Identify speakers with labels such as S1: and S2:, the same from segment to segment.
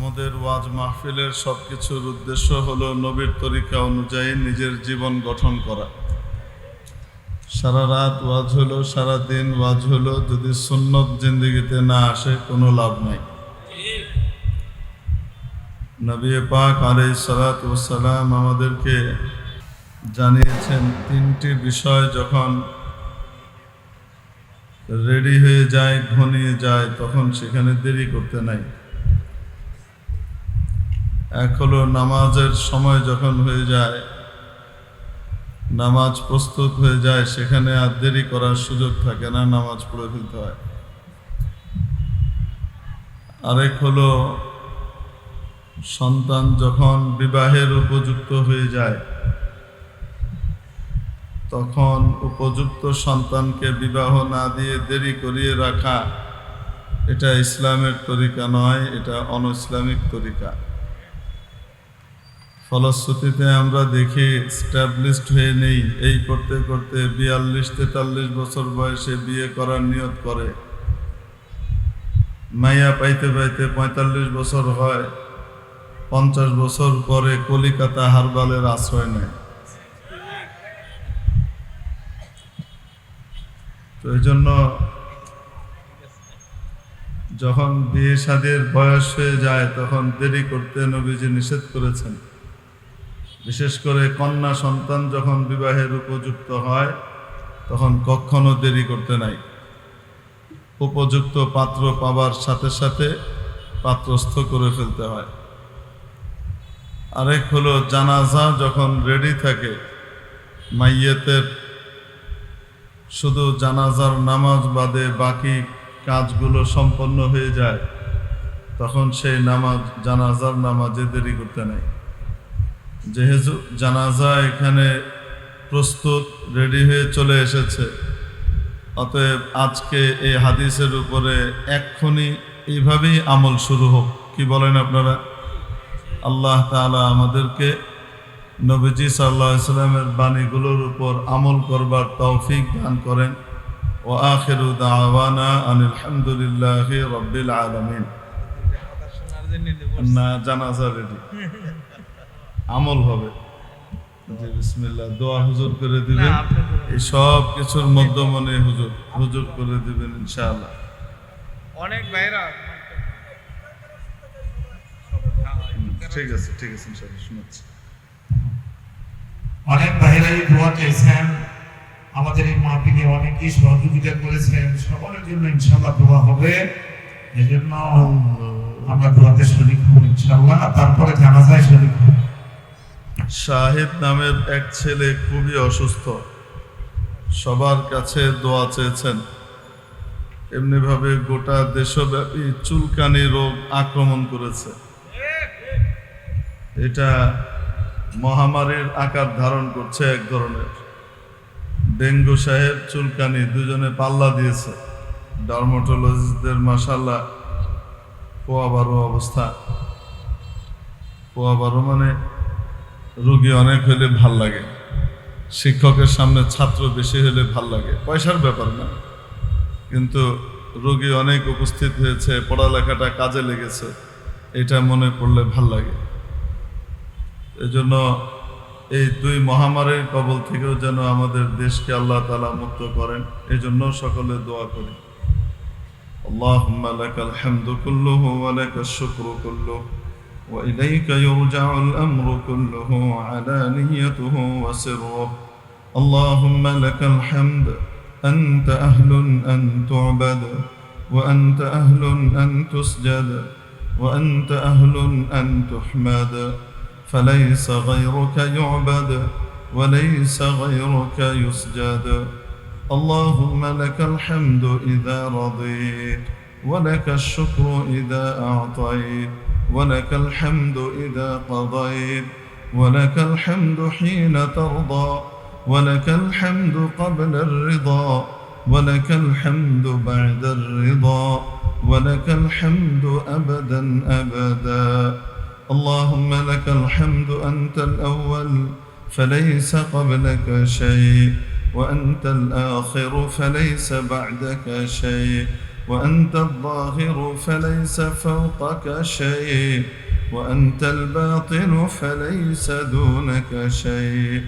S1: আমাদের ওয়াজ মাহফিলের সব কিছুর উদ্দেশ্য হলো নবীর তরিকা অনুযায়ী নিজের জীবন গঠন করা। সারা রাত ওয়াজ হলো, সারা দিন ওয়াজ হলো, যদি সুন্নত জিন্দিগিতে না আসে কোনো লাভ নাই। নবী পাক আলাই সালাত সালাম আমাদেরকে জানিয়েছেন, তিনটি বিষয় যখন রেডি হয়ে যায়, ঘনিয়ে যায়, তখন সেখানে দেরি করতে নাই। এক হলো নামাজের সময় যখন হয়ে যায়, নামাজ প্রস্তুত হয়ে যায়, সেখানে আর দেরি করার সুযোগ থাকে না, নামাজ পড়ে ফেলতে হয়। আরেক হলো সন্তান যখন বিবাহের উপযুক্ত হয়ে যায়, তখন উপযুক্ত সন্তানকে বিবাহ না দিয়ে দেরি করিয়ে রাখা, এটা ইসলামের তরিকা নয়, এটা অন ইসলামিক তরিকা। ফলশ্রুতিতে আমরা দেখি স্ট্যাবলিশড হয়ে নেই। এই করতে করতে বিয়াল্লিশ তেতাল্লিশ বছর বয়সে বিয়ে করার নিয়ত করে। মাইয়া পাইতে পাইতে পঁয়তাল্লিশ বছর হয়, পঞ্চাশ বছর পরে কলিকাতা হারবালের আশ্রয় নেয়। তো এই জন্য যখন বিয়ে শাদের বয়স হয়ে যায়, তখন দেরি করতে নবীজি নিষেধ করেছেন। বিশেষ করে কন্যা সন্তান যখন বিবাহের উপযুক্ত হয়, তখন কখনো দেরি করতে নাই। উপযুক্ত পাত্র পাবার সাথে সাথে পাত্রস্থ করে ফেলতে হয়। আরেক হলো জানাজা যখন রেডি থাকে, মাইয়েতের শুধু জানাজার নামাজ বাদে বাকি কাজগুলো সম্পন্ন হয়ে যায়, তখন সেই নামাজ, জানাজার নামাজে দেরি করতে নেই। যেহেতু জানাজা এখানে প্রস্তুত রেডি হয়ে চলে এসেছে। অতএব আজকে এই হাদিসের উপরে এক্ষুনি এইভাবেই আমল শুরু হোক। কি বলেন আপনারা? আল্লাহ তাআলা আমাদেরকে নবীজি সাল্লাহ ইসলামের বাণীগুলোর উপর আমল করবার তৌফিক দান করেন। ও আখিরু দাওয়ানা আনিল হামদুলিল্লাহি রাব্বিল আলামিন। না জানাজা রেডি। আমল হবে। দোয়া হুজুর করে দিবেন। এই সব কিছুর মধ্যমনে হুজুর হুজুর করে দিবেন ইনশাআল্লাহ।
S2: অনেক ভাইরা
S1: ঠিক আছে ঠিক আছে ইনশাআল্লাহ শোনাচ্ছি।
S3: অনেক ভাইরাই দোয়া চেয়েছেন। আমাদের এই মাহফিলে অনেকেই সহযোগিতা করেছেন। সকলের জন্য ইনশাল্লাহ দোয়া হবে। এই জন্য আমরা দোয়াতে শরীর হব ইনশাল্লাহ তারপরে জানাজায় শরীর হব।
S1: শাহিদ নামের এক ছেলে খুবই অসুস্থ। সবার কাছে দোয়া চেয়েছেন। এমনিভাবে গোটা দেশব্যাপী চুলকানি রোগ আক্রমণ করেছে। এটা মহামারীর আকার ধারণ করছে এক ধরনের। ডেঙ্গু সাহেব চুলকানি দুজনে পাল্লা দিয়েছে। ডার্মাটোলজিস্টদের মাসাল্লাহ পোয়া বারো অবস্থা। পোয়া বারো মানে রুগী অনেক হলে ভালো লাগে। শিক্ষকের সামনে ছাত্র বেশি হলে ভালো লাগে। পয়সার ব্যাপার না। কিন্তু রোগী অনেক উপস্থিত হয়েছে, পড়ালেখাটা কাজে লেগেছে। এটা মনে পড়লে ভালো লাগে। এজন্য এই দুই মহামারীর কবল থেকেও যেন আমাদের দেশকে আল্লাহ তালা মুক্ত করেন, এজন্য সকলে দোয়া করি। আল্লাহ আলাকাল হামদুকুল্লু শুক্র শুক্রকুল্লু وإليك يرجع الأمر كله علانيته وسره. اللهم لك الحمد أنت أهل أن تعبد وأنت أهل أن تسجد وأنت أهل أن تحمد. فليس غيرك يعبد وليس غيرك يسجد. اللهم لك الحمد إذا رضيت ولك الشكر إذا أعطيت. ولك الحمد إذا قضيت ولك الحمد حين ترضى ولك الحمد قبل الرضا ولك الحمد بعد الرضا ولك الحمد أبدا أبدا. اللهم لك الحمد أنت الأول فليس قبلك شيء وأنت الآخر فليس بعدك شيء. وأنت الظاهر فليس فوقك شيء وأنت الباطن فليس دونك شيء.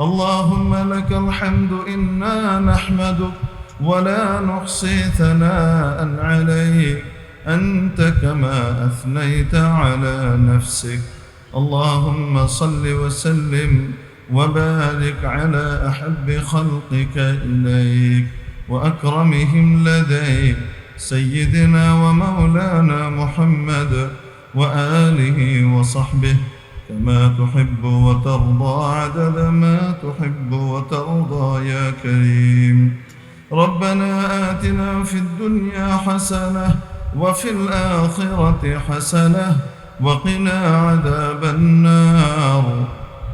S1: اللهم لك الحمد إنا نحمدك ولا نحصي ثناء عليك. أنت كما أثنيت على نفسك. اللهم صل وسلم وبارك على أحب خلقك إليك وأكرمهم لديك. سيدنا ومولانا محمد وآله وصحبه كما تحب وترضى عدد ما تحب وترضى يا كريم. ربنا آتنا في الدنيا حسنة وفي الآخرة حسنة وقنا عذاب النار.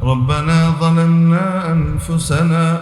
S1: ربنا ظلمنا أنفسنا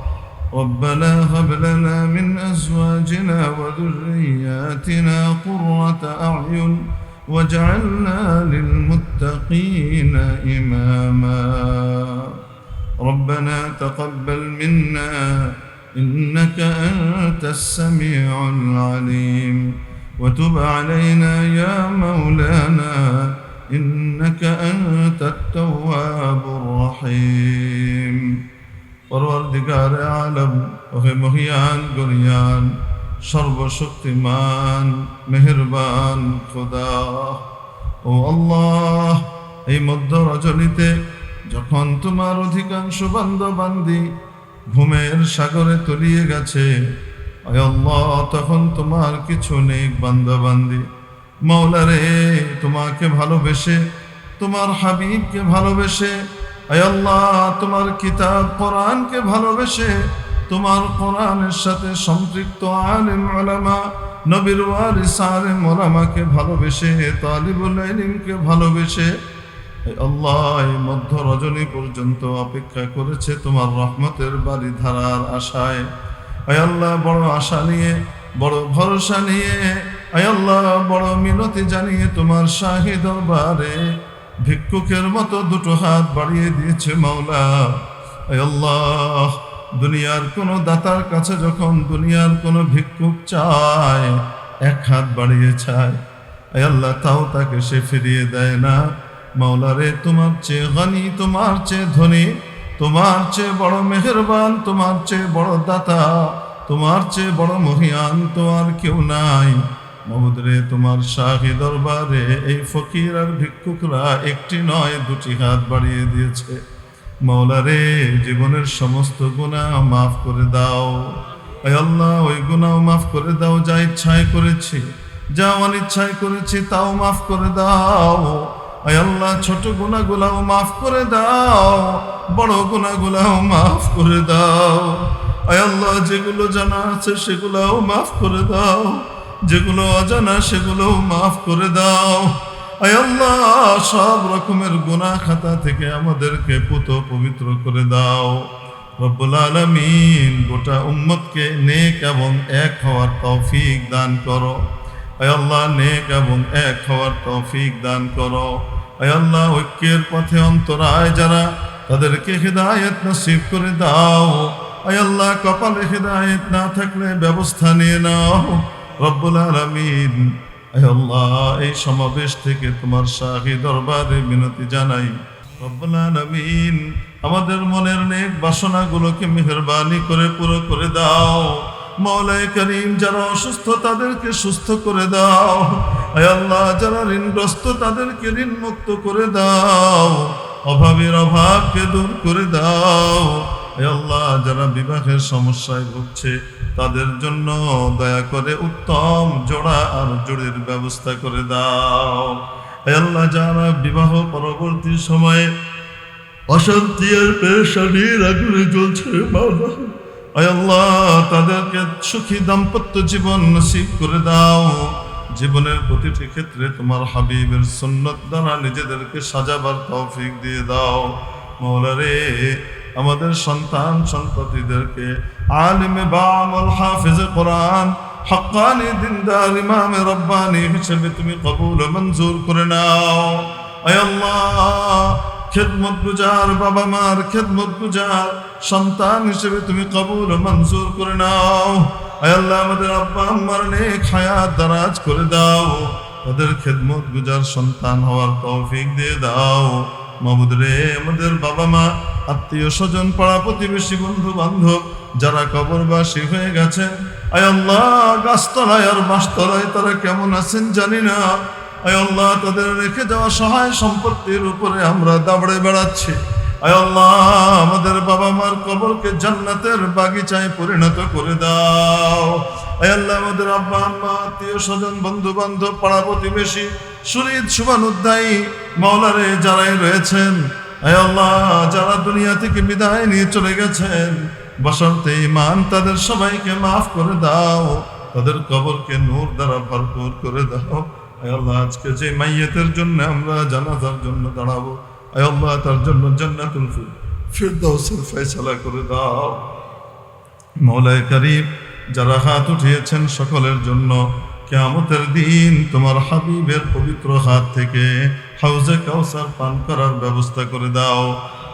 S1: ربنا هب لنا من أزواجنا وذرياتنا قرة أعين واجعلنا للمتقين إماما. ربنا تقبل منا إنك أنت السميع العليم. وتب علينا يا مولانا إنك أنت التواب الرحيم. পরওয়ারদিগার আলম, ওহে মহিয়ান গরিয়ান সর্বশক্তিমান, মেহেরবান খোদা। ও আল্লাহ, এই মধ্য রজনীতে যখন তোমার অধিকাংশ বান্দি ঘুমের সাগরে তলিয়ে গেছে আল্লাহ, তখন তোমার কিছু নেই বান্দাবান্দি মাওলারে তোমাকে ভালোবেসে, তোমার হাবিবকে ভালোবেসে আল্লাহ, তোমার কিতাব কোরআনকে ভালোবেসে তোমার কোরআনের সাথে সম্পৃক্ত আলেম ওলামা নবীর ওয়ারিস আলেম ওলামাকে ভালোবেসে, তালিবুল ইলমকে ভালোবেসে আল্লাহ মধ্য রজনী পর্যন্ত অপেক্ষা করেছে তোমার রহমতের বাড়ি ধারার আশায়। আল্লাহ, বড় আশা নিয়ে, বড় ভরসা নিয়ে আল্লাহ, বড় মিনতি জানিয়ে তোমার শাহী দরবারে ভিক্ষুকের মতো দুটো হাত বাড়িয়ে দিয়েছে মাওলা। আল্লাহ, দুনিয়ার কোনো দাতার কাছে যখন দুনিয়ার কোনো ভিক্ষুক চায়, এক হাত বাড়িয়ে চায়। আল্লাহ, তাও তাকে সে ফিরিয়ে দেয় না। মাওলারে তোমার চেয়ে গানি, তোমার চেয়ে ধনী, তোমার চেয়ে বড় মেহেরবান, তোমার চেয়ে বড় দাতা, তোমার চেয়ে বড় মহিয়ান তোমার কেউ নাই। মহুদরে, তোমার শাহী দরবারে এই ফকির আর ভিক্ষুকরা একটি নয়, দুটি হাত বাড়িয়ে দিয়েছে। মাওলারে, জীবনের সমস্ত গুণা মাফ করে দাও। আল্লাহ, ওই গুণাও মাফ করে দাও, যা ইচ্ছায় করেছি। যা অনিচ্ছায় করেছি, তাও মাফ করে দাও। আল্লাহ, ছোট গুণাগুলাও মাফ করে দাও। বড় গুণাগুলাও মাফ করে দাও। আল্লাহ, যেগুলো জানা আছে, সেগুলোও মাফ করে দাও। যেগুলো অজানা, সেগুলো মাফ করে দাও। আল্লাহ, সব রকমের গুনাহ খাতা থেকে আমাদেরকে পুত পবিত্র করে দাও। রব্বুল আলমিন গোটা উম্মতকে নেক এবং এক হওয়ার তৌফিক দান করো। আল্লাহ, নেক এবং এক হওয়ার তৌফিক দান করো। আল্লাহ, ঐক্যের পথে অন্তরায় যারা তাদেরকে হৃদায়ত নসিব করে দাও। আল্লাহ, কপালে হৃদায়ত না থাকলে ব্যবস্থা নিয়ে নাও। রব্বুল আলমিন। আল্লাহ, এই সমাবেশ থেকে তোমার শাহী দরবারে বিনতি জানাই। রব্বুল আলমিন, আমাদের মনের নেক বাসনাগুলোকে মেহরবানি করে পুরো করে দাও। মৌলাই করিম যারা অসুস্থ, তাদেরকে সুস্থ করে দাও। আল্লাহ, যারা ঋণগ্রস্ত, তাদেরকে ঋণ মুক্ত করে দাও। অভাবের অভাবকে দূর করে দাও। আল্লাহ, যারা বিবাহের সমস্যায় ভুগছে, তাদের জন্য দয়া করে উত্তম জোড়া আর জোড়ের ব্যবস্থা করে দাও। আল্লাহ, যারা বিবাহ পরবর্তী সময়ে অশান্তি আর পেরেশানির আগুনে জ্বলছে আল্লাহ, তাদেরকে সুখী দাম্পত্য জীবন নসিব করে দাও। জীবনের প্রতিটি ক্ষেত্রে তোমার হাবিবের সুন্নত দ্বারা নিজেদেরকে সাজাবার তৌফিক দিয়ে দাও। মৌলা রে আমাদের সন্তান সন্ততিদেরকে আলিমে বামল হাফিজে কোরআন হকানি দিনদার ইমামে রব্বানি হিসেবে তুমি কবুল মঞ্জুর করে নাও। আল্লাহ খেদমত গুজার বাবা মার খেদমত গুজার সন্তান হিসেবে তুমি কবুল মঞ্জুর করে নাও। আয় আল্লাহ, আমাদের আব্বা আম্মার নেক হায়াত দারাজ করে দাও। তাদের খেদমত গুজার সন্তান হওয়ার তৌফিক দিয়ে দাও। মাবুদ রে, আমাদের বাবা মা আত্মীয় স্বজন, পাড়া প্রতিবেশী বন্ধু বান্ধব যারা কবরবাসী হয়ে গেছে। আয় আল্লাহ, গাছতলায় আর বাসতলায় তারা কেমন আছেন জানি না। আয় আল্লাহ, তাদের রেখে যাওয়া সহায় সম্পত্তির উপরে আমরা দাবড়ে বেড়াচ্ছি। আয় আল্লাহ, আমাদের বাবা মার কবরকে জান্নাতের বাগিচায় পরিণত করে দাও। আয় আল্লাহ, আমাদের আব্বা, আম্মা, আত্মীয় স্বজন বন্ধু বান্ধব পাড়া প্রতিবেশী সুরিদ শুভানুদ্দায়ী মাওলারে যারাই রয়েছেন যারা দুনিয়া থেকে বিদায় নিয়ে চলে গেছেন, বসন্তে ইমান তাদের সবাইকে মাফ করে দাও, তাদের কবরকে নূর দ্বারা ভরপুর করে দাও। আল্লাহ, আজকে যে মাইয়াতের জন্য আমরা জানাজার জন্য দাঁড়াবো আল্লাহ, তার জন্য জান্নাতুল ফির- ফিরদাউসের ফয়সালা করে দাও। মৌলায় করিম, যারা হাত উঠিয়েছেন সকলের জন্য, কেয়ামতের দিন তোমার হাবিবের পবিত্র হাত থেকে হাউজে কাউসার পান করার ব্যবস্থা করে দাও।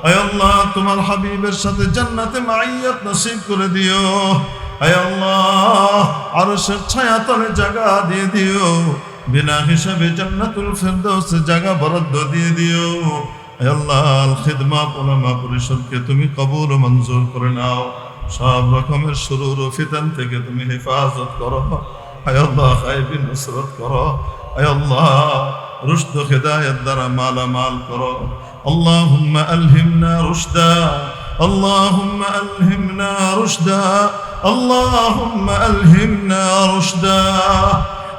S1: আয় আল্লাহ, তোমার হাবিবের সাথে জান্নাতে মাইয়াত নসিব করে দিও। আয় আল্লাহ, আরশের ছায়া তলে জায়গা দিয়ে দিও। বিনা হিসাবে জান্নাতুল ফেরদৌসে জায়গা বরাদ্দ দিয়ে দিও। আল্লাহ, আল খিদমা ওলামা পরিষদকে তুমি কবুল মঞ্জুর করে নাও। সব রকমের শুরুর ও ফিতান থেকে তুমি হেফাজত করো। আয় আল্লাহ খাইবি করো। আয় আল্লাহ রুশদ ও হেদায়েত দ্বারা মালা মাল করো اللهم ألهمنا رشدا اللهم ألهمنا رشدا اللهم ألهمنا رشدا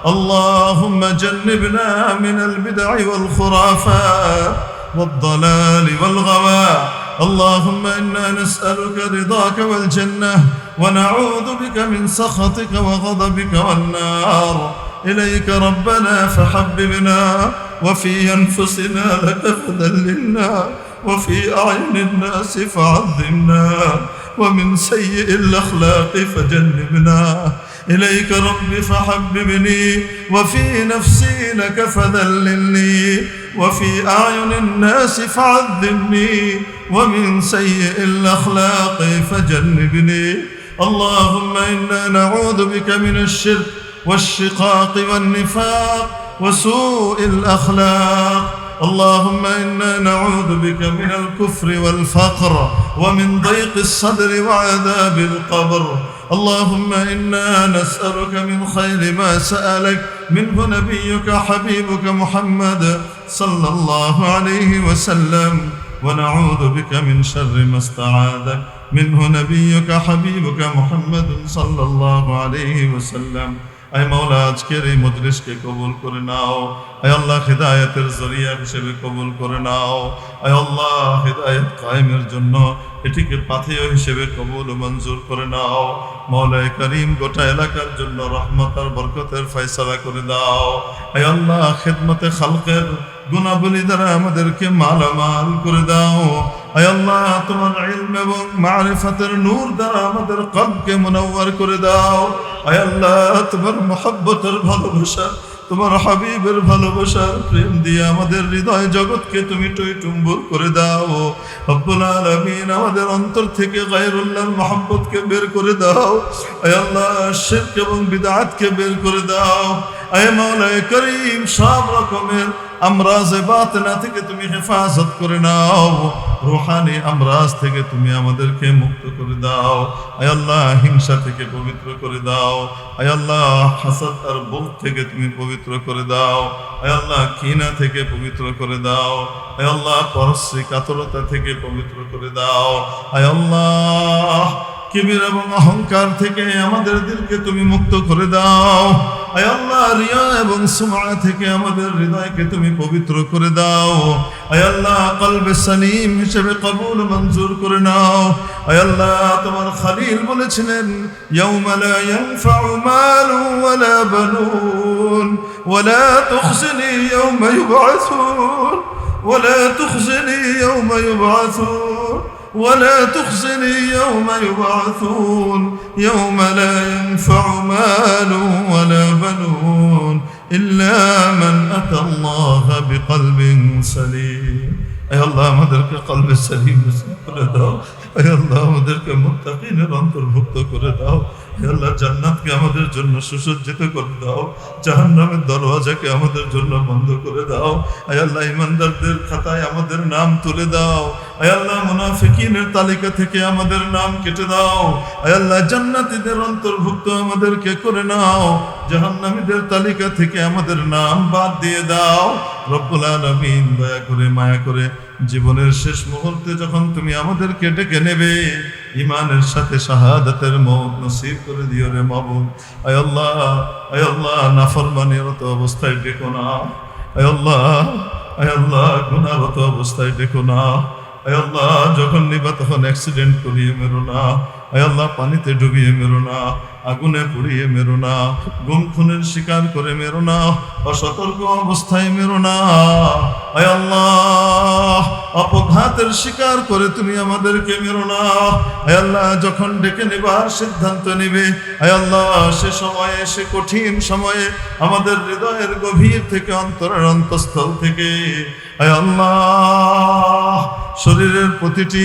S1: اللهم جنبنا من البدع والخرافات والضلال والغواء اللهم إنا نسألك رضاك والجنة ونعوذ بك من سخطك وغضبك والنار إليك ربنا فحببنا وفي أنفسنا لك فذللنا وفي أعين الناس فعظمنا ومن سيء الأخلاق فجنبنا. إليك رب فحببني وفي نفسي لك فذللني وفي أعين الناس فعذبني ومن سيء الأخلاق فجنبني. اللهم إنا نعوذ بك من الشرك والشقاق والنفاق وسوء الأخلاق. اللهم إنا نعوذ بك من الكفر والفقر ومن ضيق الصدر وعذاب القبر. اللهم إنا نسألك من خير ما سألك. منه نبيك حبيبك محمد صلى الله عليه وسلم. ونعوذ بك من شر ما استعاذك. منه نبيك حبيبك محمد صلى الله عليه وسلم. আয় মাওলা, আজকের এই মজলিসকে কবুল করে নাও। আয় আল্লাহ, হৃদায়তের জরিয়া হিসেবে কবুল করে নাও। আয় আল্লাহ, হৃদায়ত কায়েমের জন্য এটিকে পাথেয় হিসেবে কবুল মঞ্জুর করে নাও। মৌলায় করিম, গোটা এলাকার জন্য রহমত আর বরকতের ফয়সলা করে দাও। আয় আল্লাহ, খেদমতে খালকের গুণাবলী দ্বারা আমাদেরকে মালামাল করে দাও। আল্লাহ, তোমার ইলম এবং মারিফাতের নূর দ্বারা আমাদের কলকে মুনাওয়ার করে দাও। আল্লাহ, তোমার মহব্বতের ভালোবাসা, তোমার হাবিবের ভালোবাসার প্রেম দিয়ে আমাদের হৃদয় জগৎকে তুমি টই টুম্বুর করে দাও। রব্বুল আলামিন আমাদের অন্তর থেকে গায়রুল্লাহর মহব্বতকে বের করে দাও। আয় আল্লাহ, শিরক এবং বিদআতকে বের করে দাও। করিম, সব রকমের আমরাজে বাতনা থেকে তুমি হেফাজত করে নাও। রুহানি আমরাজ থেকে তুমি আমাদেরকে মুক্ত করে দাও। আয় আল্লাহ হিংসা থেকে পবিত্র করে দাও। আয় আল্লাহ হাসাদ আর বোধ থেকে তুমি পবিত্র করে দাও। আয় আল্লাহ কিনা থেকে পবিত্র করে দাও। আয় আল্লাহ পরশ্রী কাতরতা থেকে পবিত্র করে দাও। আয় আল্লাহ কিবির এবং অহংকার থেকে আমাদের দিলকে তুমি মুক্ত করে দাও। আল্লাহ রিয়া এবং সুমা থেকে আমাদের হৃদয়কে তুমি পবিত্র করে দাও। আল্লাহ, কলবে সালিম হিসেবে কবুল মঞ্জুর করে নাও। আল্লাহ, তোমার খালিল বলেছিলেন ইয়াউমালা ইয়ানফাউ মালু ওয়ালা বানুন, ওয়ালা তুখজিনি ইয়াউমা ইউবআসুন ওয়ালা তুখজিনি ইয়াউমা ইউবআসুন ولا تخزني يوم يبعثون يوم لا ينفع مال ولا بنون إلا من أتى الله بقلب سليم أي الله আমাদেরকে কলবে সালিম নসিব করে দাও আয় আল্লাহ আমাদেরকে মুত্তাকিনের অন্তর্ভুক্ত করে দাও আয় আল্লাহ, জান্নাতকে আমাদের জন্য সুসজ্জিত করে দাও, জাহান্নামের দরওয়াজাকে আমাদের জন্য বন্ধ করে দাও। আয় ইমানদারদের খাতায় আমাদের নাম তুলে দাও। আয় আল্লাহ, মুনাফিকিনের তালিকা থেকে আমাদের নাম কেটে দাও। আয় আল্লাহ, জান্নাতীদের অন্তর্ভুক্ত আমাদেরকে করে নাও। জাহান্নামীদের তালিকা থেকে আমাদের নাম বাদ দিয়ে দাও। রব্বুল আলামিন, দয়া করে, মায়া করে জীবনের শেষ মুহূর্তে যখন তুমি আমাদেরকে ডেকে নেবে ইমানের সাথে শাহাদাতের মত নসিব করে দিও রে মাবুদ। আয় আল্লাহ নাফরমানিরত অবস্থায় ডেকো না। আয় আল্লাহ, আয় গুণাগত অবস্থায় ডেকো না। আয় আল্লাহ, যখন নিবা তখন অ্যাক্সিডেন্ট করিয়ে মেরো না। আয় আল্লাহ, পানিতে ডুবিয়ে মেরো না। আগুনে পুড়িয়ে মেরো না, গুম খুনের শিকার করে মেরো না, অসতর্ক অবস্থায় মেরো না। আল্লাহ, অপঘাতের শিকার করে তুমি আমাদেরকে মেরো না। আল্লাহ, যখন ডেকে নেবার সিদ্ধান্ত নেবে। আয় আল্লাহ, সে সময়ে, সে কঠিন সময়ে আমাদের হৃদয়ের গভীর থেকে, অন্তরের অন্তঃস্থল থেকে। আয় আল্লাহ, শরীরের প্রতিটি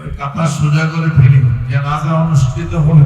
S3: ওই কাপড় সোজা করে ফেলি। জানাজা অনুষ্ঠিত হলে